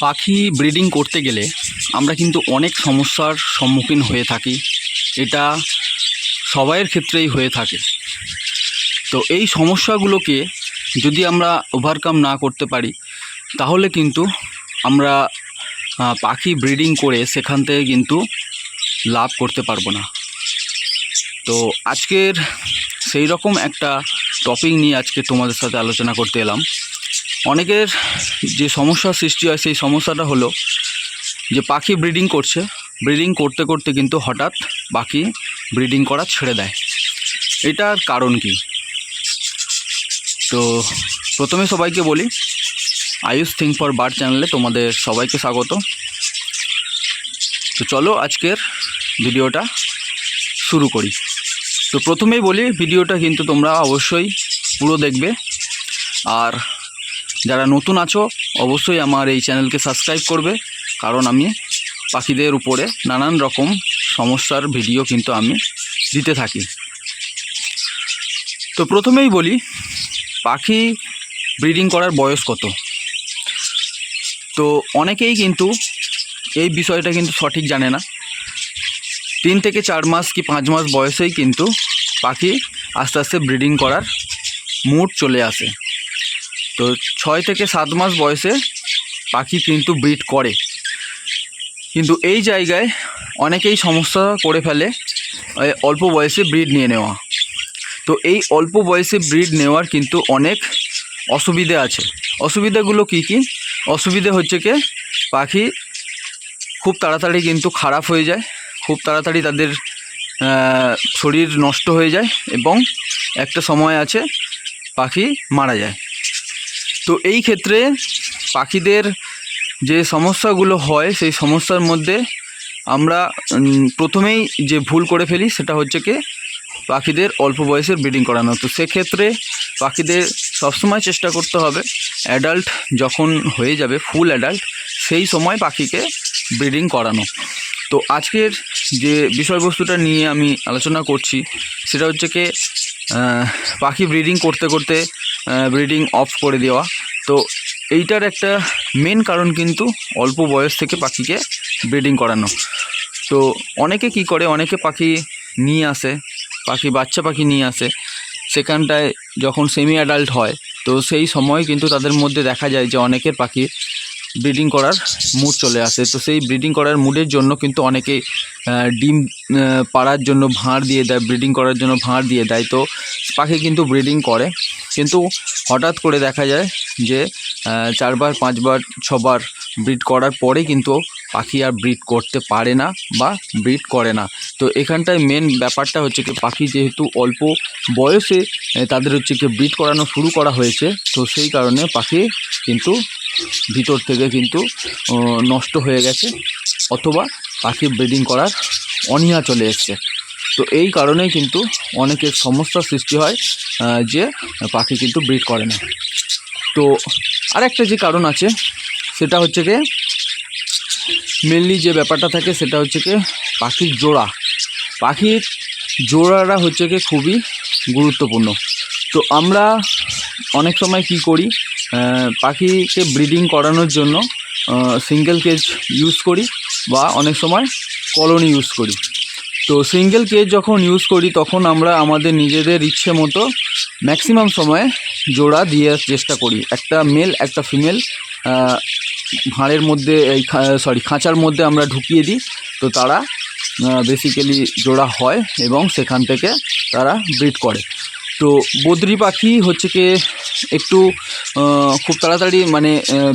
পাখি ব্রিডিং করতে গেলে আমরা কিন্তু অনেক সমস্যার সম্মুখীন হয়ে থাকি। এটা সবাইয়ের ক্ষেত্রেই হয়ে থাকে। তো এই সমস্যাগুলোকে যদি আমরা ওভারকাম না করতে পারি, তাহলে কিন্তু আমরা পাখি ব্রিডিং করে সেখান থেকে কিন্তু লাভ করতে পারব না। তো আজকের সেই রকম একটা টপিক নিয়ে আজকে তোমাদের সাথে আলোচনা করতে এলাম। অনেকের যে সমস্যার সৃষ্টি হয়, সেই সমস্যাটা হলো যে পাখি ব্রিডিং করছে। ব্রিডিং করতে করতে কিন্তু হঠাৎ পাখি ব্রিডিং করা ছেড়ে দেয়। এটার কারণ কি? তো প্রথমে সবাইকে বলি, আয়ুষ থিং ফর বার্ড চ্যানেলে তোমাদের সবাইকে স্বাগত। তো চলো আজকের ভিডিওটা শুরু করি। তো প্রথমেই বলি, ভিডিওটা কিন্তু তোমরা অবশ্যই পুরো দেখবে। আর যারা নতুন আছো, অবশ্যই আমার এই চ্যানেলকে সাবস্ক্রাইব করবে, কারণ আমি পাখিদের উপরে নানান রকম সমস্যার ভিডিও কিন্তু আমি দিতে থাকি। তো প্রথমেই বলি, পাখি ব্রিডিং করার বয়স কত? তো অনেকেই কিন্তু এই বিষয়টা কিন্তু সঠিক জানে না। তিন থেকে চার মাস কি পাঁচ মাস বয়সেই কিন্তু পাখি আস্তে আস্তে ব্রিডিং করার মুড চলে আসে। তো ছয় থেকে সাত মাস বয়সে পাখি কিন্তু ব্রিড করে। কিন্তু এই জায়গায় অনেকেই সমস্যা করে ফেলে অল্প বয়সে ব্রিড নিয়ে নেওয়া। তো এই অল্প বয়সে ব্রিড নেওয়ার কিন্তু অনেক অসুবিধে আছে। অসুবিধাগুলো কি কি? অসুবিধে হচ্ছে কি, পাখি খুব তাড়াতাড়ি কিন্তু খারাপ হয়ে যায়, খুব তাড়াতাড়ি তাদের শরীর নষ্ট হয়ে যায় এবং একটা সময় আছে পাখি মারা যায়। তো এই ক্ষেত্রে পাখিদের যে সমস্যাগুলো হয়, সেই সমস্যার মধ্যে আমরা প্রথমেই যে ভুল করে ফেলি সেটা হচ্ছে কি, পাখিদের অল্প বয়সের ব্রিডিং করানো। তো সেক্ষেত্রে পাখিদের সবসময় চেষ্টা করতে হবে, অ্যাডাল্ট যখন হয়ে যাবে, ফুল অ্যাডাল্ট, সেই সময় পাখিকে ব্রিডিং করানো। তো আজকের যে বিষয়বস্তুটা নিয়ে আমি আলোচনা করছি, সেটা হচ্ছে কি পাখি ব্রিডিং করতে করতে ব্রিডিং অফ করে দেওয়া। তো এইটার একটা মেন কারণ কিন্তু অল্প বয়স থেকে পাখিকে ব্রিডিং করানো। তো অনেকে কি করে, অনেকে পাখি নিয়ে আসে, পাখি, বাচ্চা পাখি নিয়ে আসে। সেখানটায় যখন সেমি অ্যাডাল্ট হয়, তো সেই সময় কিন্তু তাদের মধ্যে দেখা যায় যে অনেকের পাখি ব্রিডিং করার মুড চলে আসে। তো সেই ব্রিডিং করার মুডের জন্য কিন্তু অনেকে ডিম পাড়ার জন্য ভাঁড় দিয়ে দেয় ব্রিডিং করার জন্য ভাঁড় দিয়ে দেয়। তো পাখি কিন্তু ব্রিডিং করে। কিন্তু হঠাৎ করে দেখা যায় যে চারবার, পাঁচবার, ছবার ব্রিড করার পরে কিন্তু পাখি আর ব্রিড করতে পারে না বা ব্রিড করে না। তো এখানটায় মেন ব্যাপারটা হচ্ছে কি, পাখি যেহেতু অল্প বয়সে তাদের হচ্ছে কি ব্রিড করানো শুরু করা হয়েছে। তো সেই কারণে পাখি কিন্তু ভিতর থেকে কিন্তু নষ্ট হয়ে গেছে অথবা পাখি ব্রিডিং করার অনীহা চলে এসছে। তো এই কারণেই কিন্তু অনেকের সমস্যার সৃষ্টি হয় যে পাখি কিন্তু ব্রিড করে না। তো আরেকটা যে কারণ আছে, সেটা হচ্ছে কি, মেনলি যে ব্যাপারটা থাকে, সেটা হচ্ছে কি, পাখির জোড়া। পাখির জোড়াটা হচ্ছে কি, খুবই গুরুত্বপূর্ণ। তো আমরা অনেক সময় কি করি পাখিকে ব্রিডিং করানোর জন্য সিঙ্গেল কেজ ইউজ করি বা অনেক সময় কলোনি ইউজ করি। তো সিঙ্গেল কেজ যখন ইউজ করি, তখন আমরা আমাদের নিজেদের ইচ্ছে মতো ম্যাক্সিমাম সময়ে জোড়া দিয়ে চেষ্টা করি। একটা মেল একটা ফিমেল ভাঁড়ের মধ্যে, এই সরি খাঁচার মধ্যে আমরা ঢুকিয়ে দিই। তো তারা বেসিক্যালি জোড়া হয় এবং সেখান থেকে তারা ব্রিড করে। তো বদ্রি পাখি হচ্ছে কি, একটু খুব তাড়াতাড়ি মানে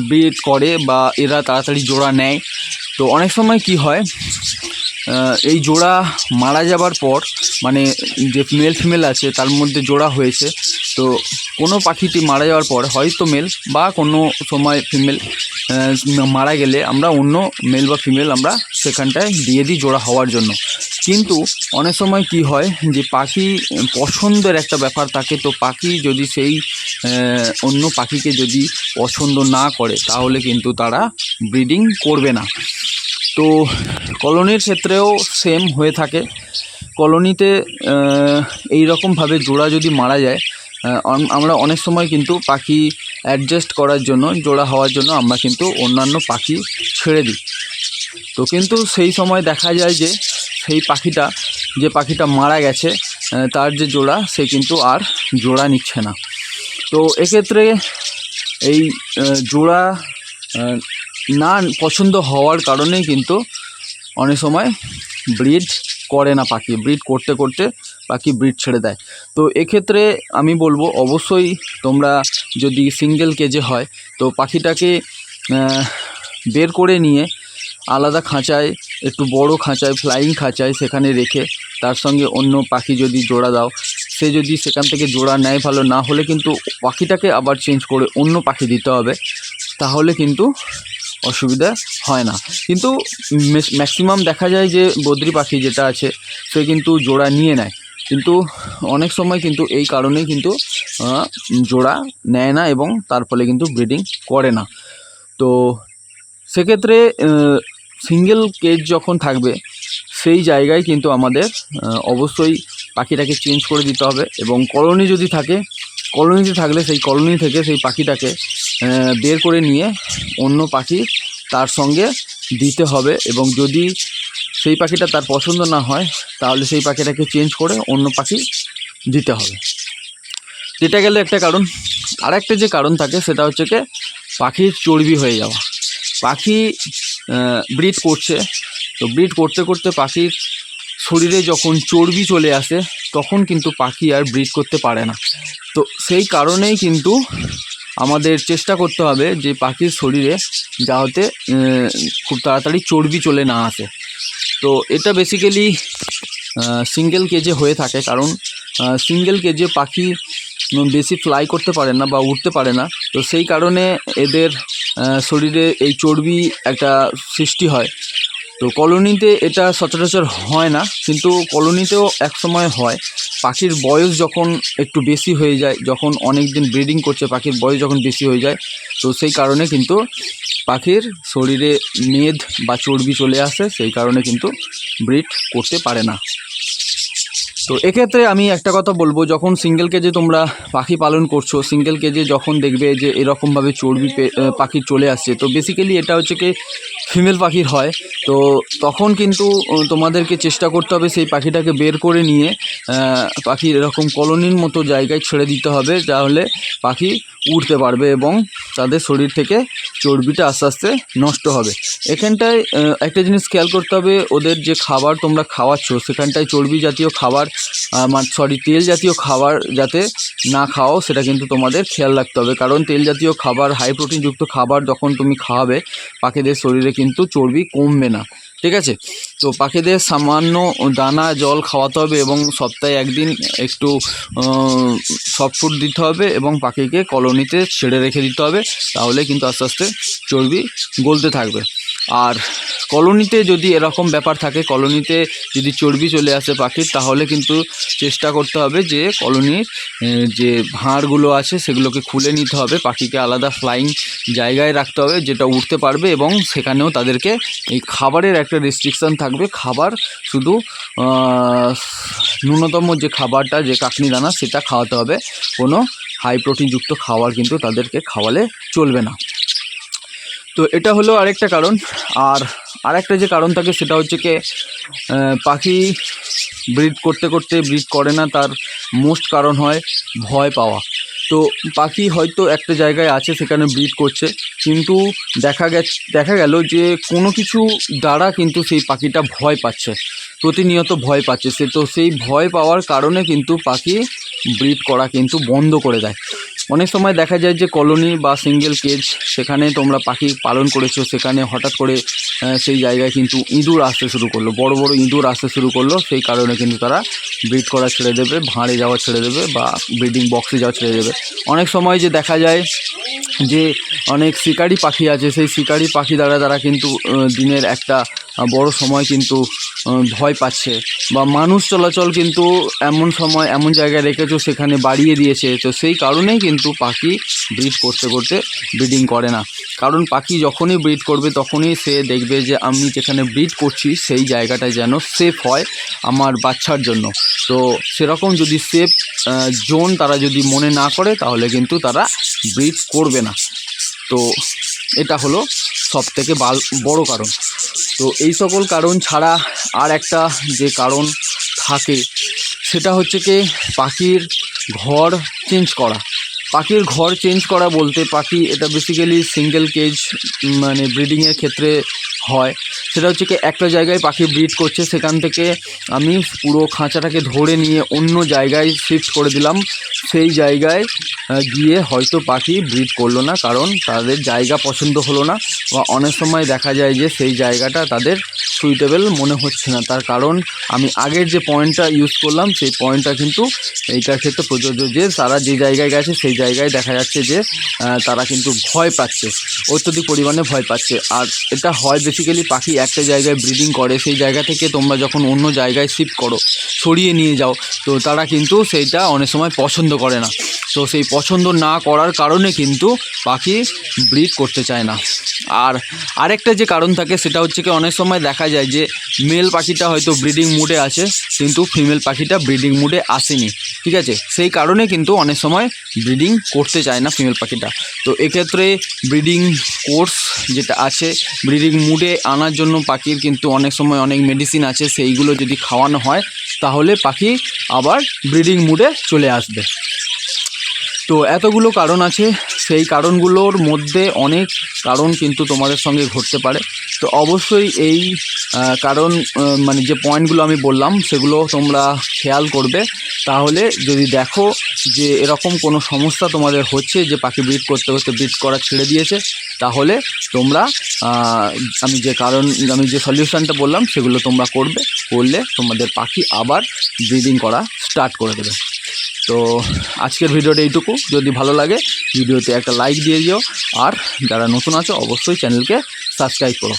ব্রিড করে বা এরা তাড়াতাড়ি জোড়া নেয়। তো অনেক সময় কি হয় এই জোড়া মারা যাবার পর মানে যে মেল ফিমেল আছে, তার মধ্যে জোড়া হয়েছে। তো কোনো পাখিটি মারা যাওয়ার পর হয়তো মেল বা কোনো সময় ফিমেল মারা গেলে আমরা অন্য মেল বা ফিমেল আমরা সেখানটায় দিয়ে দিই জোড়া হওয়ার জন্য। কিন্তু অনেক সময় কি হয় যে পাখি পছন্দের একটা ব্যাপার থাকে, তো পাখি যদি সেই অন্য পাখিকে যদি পছন্দ না করে, তাহলে কিন্তু তারা ব্রিডিং করবে না। তো কলোনির ক্ষেত্রেও সেম হয়ে থাকে। কলোনিতে এই রকমভাবে জোড়া যদি মারা যায় আমরা অনেক সময় কিন্তু পাখি অ্যাডজাস্ট করার জন্য, জোড়া হওয়ার জন্য আমরা কিন্তু অন্যান্য পাখি ছেড়ে দিই। তো কিন্তু সেই সময় দেখা যায় যে, সেই পাখিটা, যে পাখিটা মারা গেছে তার যে জোড়া, সে কিন্তু আর জোড়া নিচ্ছে না। তো এক্ষেত্রে এই জোড়া না পছন্দ হওয়ার কারণেই কিন্তু অনেক সময় ব্রিড করে না পাখি, ব্রিড করতে করতে পাখি ব্রিড ছেড়ে দেয়। তো এক্ষেত্রে আমি বলব, অবশ্যই তোমরা যদি সিঙ্গেল কেজে হয়, তো পাখিটাকে বের করে নিয়ে আলাদা খাঁচায়, একটু বড় খাঁচায় ফ্লাইং খাঁচায় সেখানে রেখে তার সঙ্গে অন্য পাখি যদি জোড়া দাও, সে যদি সেখান থেকে জোড়া নেয় ভালো, না হলে কিন্তু পাখিটাকে আবার চেঞ্জ করে অন্য পাখি দিতে হবে। তাহলে কিন্তু অসুবিধা হয় না। কিন্তু ম্যাক্সিমাম দেখা যায় যে বদ্রি পাখি যেটা আছে, সে কিন্তু জোড়া নিয়ে নেয়। কিন্তু অনেক সময় কিন্তু এই কারণেই কিন্তু জোড়া নেয় না এবং তার ফলে কিন্তু ব্রিডিং করে না। তো সেক্ষেত্রে সিঙ্গেল কেজ যখন থাকবে, সেই জায়গায় কিন্তু আমাদের অবশ্যই পাখিটাকে চেঞ্জ করে দিতে হবে এবং কলোনি যদি থাকে, কলোনিতে থাকলে সেই কলোনি থেকে সেই পাখিটাকে বের করে নিয়ে অন্য পাখি তার সঙ্গে দিতে হবে এবং যদি সেই পাখিটা তার পছন্দ না হয়, তাহলে সেই পাখিটাকে চেঞ্জ করে অন্য পাখি দিতে হবে। যেটা গেলে একটা কারণ। আর একটা যে কারণ থাকে, সেটা হচ্ছে কি, পাখির চর্বি হয়ে যাওয়া। পাখি ব্রিড করছে। তো ব্রিড করতে করতে পাখির শরীরে যখন চর্বি চলে আসে, তখন কিন্তু পাখি আর ব্রিড করতে পারে না। তো সেই কারণেই কিন্তু আমাদের চেষ্টা করতে হবে যে পাখির শরীরে যাতে খুব তাড়াতাড়ি চর্বি চলে না আসে। তো এটা বেসিক্যালি সিঙ্গেল কেজে হয়ে থাকে কারণ সিঙ্গেল কেজে পাখি বেশি ফ্লাই করতে পারে না বা উঠতে পারে না। তো সেই কারণে এদের শরীরে এই চর্বি একটা সৃষ্টি হয়। তো কলোনিতে এটা সচরাচর হয় না, কিন্তু কলোনিতেও এক সময় হয়। পাখির বয়স যখন একটু বেশি হয়ে যায়, যখন অনেক দিন ব্রিডিং করছে, পাখির বয়স যখন বেশি হয়ে যায়, তো সেই কারণে কিন্তু পাখির শরীরে মেদ বা চর্বি চলে আসে, সেই কারণে কিন্তু ব্রিড করতে পারে না। তো এক্ষেত্রে আমি একটা কথা বলব, যখন সিঙ্গেল কেজে তোমরা পাখি পালন করছ সিঙ্গেল কেজে যখন দেখবে যে এরকমভাবে চর্বি পাখি চলে আসছে, তো বেসিক্যালি এটা হচ্ছে কি ফিমেল পাখির হয়। তো তখন কিন্তু তোমাদেরকে চেষ্টা করতে হবে সেই পাখিটাকে বের করে নিয়ে পাখি পাখির এরকম কলোনির মতো জায়গায় ছেড়ে দিতে হবে তাহলে পাখি উঠতে পারবে এবং তাদের শরীর থেকে চর্বিটা আস্তে আস্তে নষ্ট হবে। এখানটায় একটা জিনিস খেয়াল করতে হবে, ওদের যে খাবার তোমরা খাওয়াচ্ছ, সেখানটায় চর্বি জাতীয় খাবার সরি তেল জাতীয় খাবার যাতে না খাও, সেটা কিন্তু তোমাদের খেয়াল রাখতে হবে। কারণ তেল জাতীয় খাবার হাই প্রোটিনযুক্ত খাবার যখন তুমি খাওয়াবে, পাখিদের শরীরে কিন্তু চর্বি কমবে না। ঠিক আছে? তো পাখিদের সামান্য দানা, জল খাওয়াতে হবে এবং সপ্তাহে একদিন একটু সফট ফুড দিতে হবে এবং পাখিকে কলোনিতে ছেড়ে রেখে দিতে হবে। তাহলে কিন্তু আস্তে আস্তে চর্বি গলতে থাকবে। আর কলোনিতে যদি এরকম ব্যাপার থাকে, কলোনিতে যদি চর্বি চলে আসে পাখির, তাহলে কিন্তু চেষ্টা করতে হবে যে কলোনির যে ভাঁড়গুলো আছে সেগুলোকে খুলে নিতে হবে। পাখিকে আলাদা ফ্লাইং জায়গায় রাখতে হবে যেটা উঠতে পারবে এবং সেখানেও তাদেরকে এই খাবারের একটা রেস্ট্রিকশান থাকবে। খাবার শুধু ন্যূনতম যে খাবারটা, যে কাকনি দানা, সেটা খাওয়াতে হবে। কোনো হাই প্রোটিনযুক্ত খাবার কিন্তু তাদেরকে খাওয়ালে চলবে না। তো এটা হলো আরেকটা কারণ। আর আরেকটা যে কারণ থাকে সেটা হচ্ছে কি পাখি ব্রিড করতে করতে ব্রিড করে না, তার মোস্ট কারণ হয় ভয় পাওয়া। তো পাখি হয়তো একটা জায়গায় আছে সেখানে ব্রিড করছে, কিন্তু দেখা গেছে, দেখা গেল যে কোনো কিছু দ্বারা কিন্তু সেই পাখিটা ভয় পাচ্ছে, প্রতিনিয়ত ভয় পাচ্ছে। সে তো সেই ভয় পাওয়ার কারণে কিন্তু পাখি ব্রিড করা কিন্তু বন্ধ করে দেয়। অনেক সময় দেখা যায় যে কলোনি বা সিঙ্গেল কেজ সেখানে তোমরা পাখি পালন করেছ, সেখানে হঠাৎ করে সেই জায়গায় কিন্তু ইঁদুর আসতে শুরু করল। বড় বড় ইঁদুর আসতে শুরু করল, সেই কারণে কিন্তু তারা ব্রিড করা ছেড়ে দেবে, ভাঁড়ে যাওয়া ছেড়ে দেবে বা ব্রিডিং বক্সে যাওয়া ছেড়ে দেবে। অনেক সময় যে দেখা যায় যে অনেক শিকারি পাখি আছে, সেই শিকারি পাখি দ্বারা তারা কিন্তু দিনের একটা বড় সময় কিন্তু ভয় পাচ্ছে। বা মানুষ চলাচল কিন্তু এমন সময় এমন জায়গায় রেখেছো, সেখানে বাড়িয়ে দিয়েছে। তো সেই কারণেই কিন্তু পাখি ব্রিড করতে করতে ব্রিডিং করে না। কারণ পাখি যখনই ব্রিড করবে, তখনই সে দেখবে যে, আমি যেখানে ব্রিড করছি, সেই জায়গাটা যেন সেফ হয় আমার বাচ্চার জন্য। তো সেরকম যদি সেফ জোন তারা যদি মনে না করে, তাহলে কিন্তু তারা ব্রিড করবে না। তো এটা হলো সব থেকে বড় কারণ। তো এই সকল কারণ ছাড়া আর একটা যে কারণ থাকে, সেটা হচ্ছে কি পাখির ঘর চেঞ্জ করা। পাখির ঘর চেঞ্জ করা বলতে পাখি এটা বেসিক্যালি সিঙ্গেল কেজ মানে ব্রিডিংয়ের ক্ষেত্রে হয়। সেটা হচ্ছে কি একটা জায়গায় পাখি ব্রিড করছে, সেখান থেকে আমি পুরো খাঁচাটাকে ধরে নিয়ে অন্য জায়গায় শিফট করে দিলাম। সেই জায়গায় গিয়ে হয়তো পাখি ব্রিড করল না, কারণ তাদের জায়গা পছন্দ হলো না। বা অনেক সময় দেখা যায় যে সেই জায়গাটা তাদের সুইটেবল মনে হচ্ছে না। তার কারণ আমি আগের যে পয়েন্টটা ইউজ করলাম, সেই পয়েন্টটা কিন্তু এইটার ক্ষেত্রে প্রযোজ্য যে তারা যে জায়গায় গেছে, সেই জায়গায় দেখা যাচ্ছে যে তারা কিন্তু ভয় পাচ্ছে, অত্যধিক পরিমাণে ভয় পাচ্ছে। আর এটা হয় বেসিক্যালি পাখি একটা জায়গায় ব্রিডিং করে, সেই জায়গা থেকে তোমরা যখন অন্য জায়গায় শিফট করো, সরিয়ে নিয়ে যাও, তো তারা কিন্তু সেইটা অনেক সময় পছন্দ করে না। তো সেই পছন্দ না করার কারণে কিন্তু পাখি ব্রিড করতে চায় না। আর আরেকটা যে কারণ থাকে, সেটা হচ্ছে কি অনেক সময় দেখা যায় যে মেল পাখিটা হয়তো ব্রিডিং মুডে আছে, কিন্তু ফিমেল পাখিটা ব্রিডিং মুডে আসেনি। ঠিক আছে? সেই কারণে কিন্তু অনেক সময় ব্রিডিং করতে চায় না ফিমেল পাখিটা। তো এক্ষেত্রে ব্রিডিং কোর্স যেটা আছে ব্রিডিং মুডে আনার জন্য পাখির কিন্তু অনেক সময় অনেক মেডিসিন আছে, সেইগুলো যদি খাওয়ানো হয়, তাহলে পাখি আবার ব্রিডিং মুডে চলে আসবে। তো এতগুলো কারণ আছে, সেই কারণগুলোর মধ্যে অনেক কারণ কিন্তু তোমাদের সঙ্গে ঘটতে পারে। তো অবশ্যই এই কারণ মানে যে পয়েন্টগুলো আমি বললাম, সেগুলো তোমরা খেয়াল করবে। তাহলে যদি দেখো যে এরকম কোনো সমস্যা তোমাদের হচ্ছে যে পাখি ব্রিড করতে করতে ব্রিড করা ছেড়ে দিয়েছে, তাহলে তোমরা আমি যে কারণ, আমি যে সলিউশনটা বললাম, সেগুলো তোমরা করবে, করলে তোমাদের পাখি আবার ব্রিডিং করা স্টার্ট করে দেবে। তো আজকের ভিডিওটা এইটুকু। যদি ভালো লাগে, ভিডিওতে একটা লাইক দিয়ে দিও। আর যারা নতুন আছো, অবশ্যই চ্যানেলকে সাবস্ক্রাইব করো।